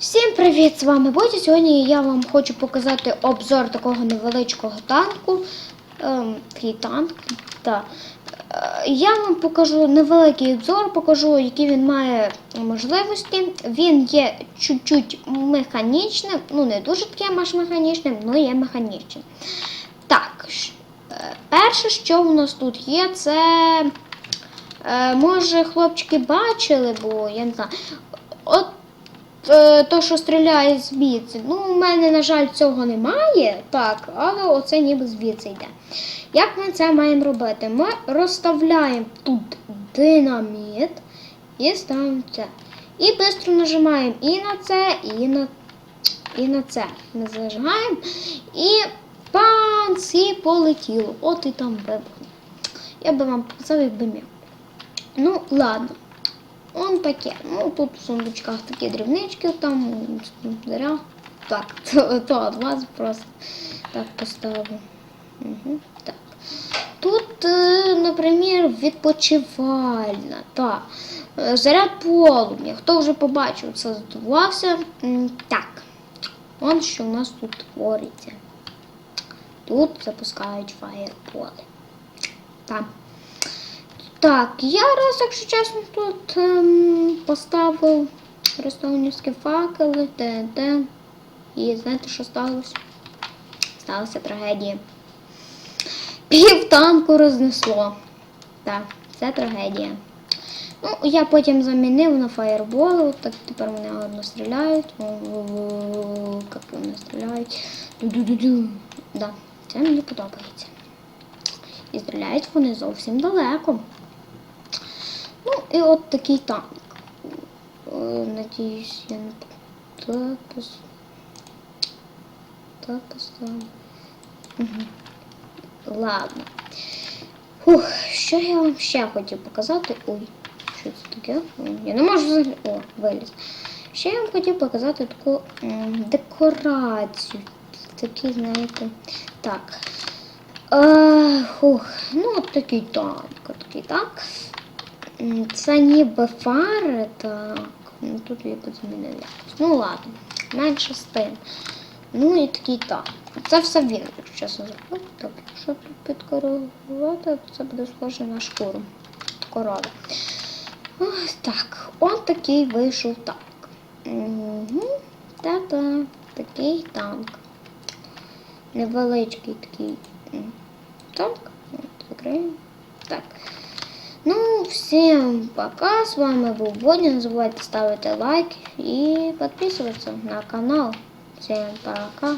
Всім привіт! З вами Бодя. Сьогодні я вам хочу показати обзор такого невеличкого танку. Ем, такий танк. Та. Е, Я вам покажу невеликий обзор, покажу, які він має можливості. Він є чуть-чуть механічним, ну не дуже таким аж механічним, але є механічним. Так, е, перше, що у нас тут є, це. Е, може, хлопчики бачили, бо я не знаю. Е, то, що стріляє звідси. Ну, у мене, на жаль, цього немає, так, але оце ніби звідси йде. Як ми це маємо робити? Ми розставляємо тут динаміт і ставимо це. І швидко нажимаємо і на це, і на, і на це. Ми зажигаємо і панц, і полетіло. От і там вибухне. Я би вам показав, якби міг. Ну, ладно. Он таке. Ну, тут в сундучках такі дрібнички, там дерев. Так, то, то от вас просто так поставлю. Угу, так. Тут, е, наприклад, відпочивальна. Так. Е, Заряд полум'я. Хто вже побачив, це здивувався. Так. Он що у нас тут твориться. Тут запускають фаєрполи. Там. Так, я раз, якщо чесно, тут ем, поставив рестовнівські факели, ТНТ. І знаєте, що сталося? Сталася трагедія. Пів танку рознесло. Так, це трагедія. Ну, я потім замінив на фаєрболи, так тепер вони гарно стріляють. Як вони стріляють. Ду-ду-ду-ду. Да, це мені подобається. І стріляють вони зовсім далеко. І от такий танк. Е, Надіюсь, я не так пос... Так поставлю. Ладно. Фух, що я вам ще хотів показати? Ой, що це таке? Я не можу взагалі. О, виліз. Ще я вам хотів показати таку декорацію. Такі, знаєте. Так. Е, ну от такий танк, от такий так. Це ніби фари, так. Ну тут я змінив якось. Ну ладно, менше з тим. Ну і такий так. Це все він, якщо чесно зробити. Так, якщо тут підкорувати, то це буде схоже на шкуру корови. Ось так. Он такий вийшов танк. Угу. Та-та, такий танк. Невеличкий такий танк. От. Так. Ну, всем пока. С вами был Бодя. Не забывайте ставить лайк и подписываться на канал. Всем пока.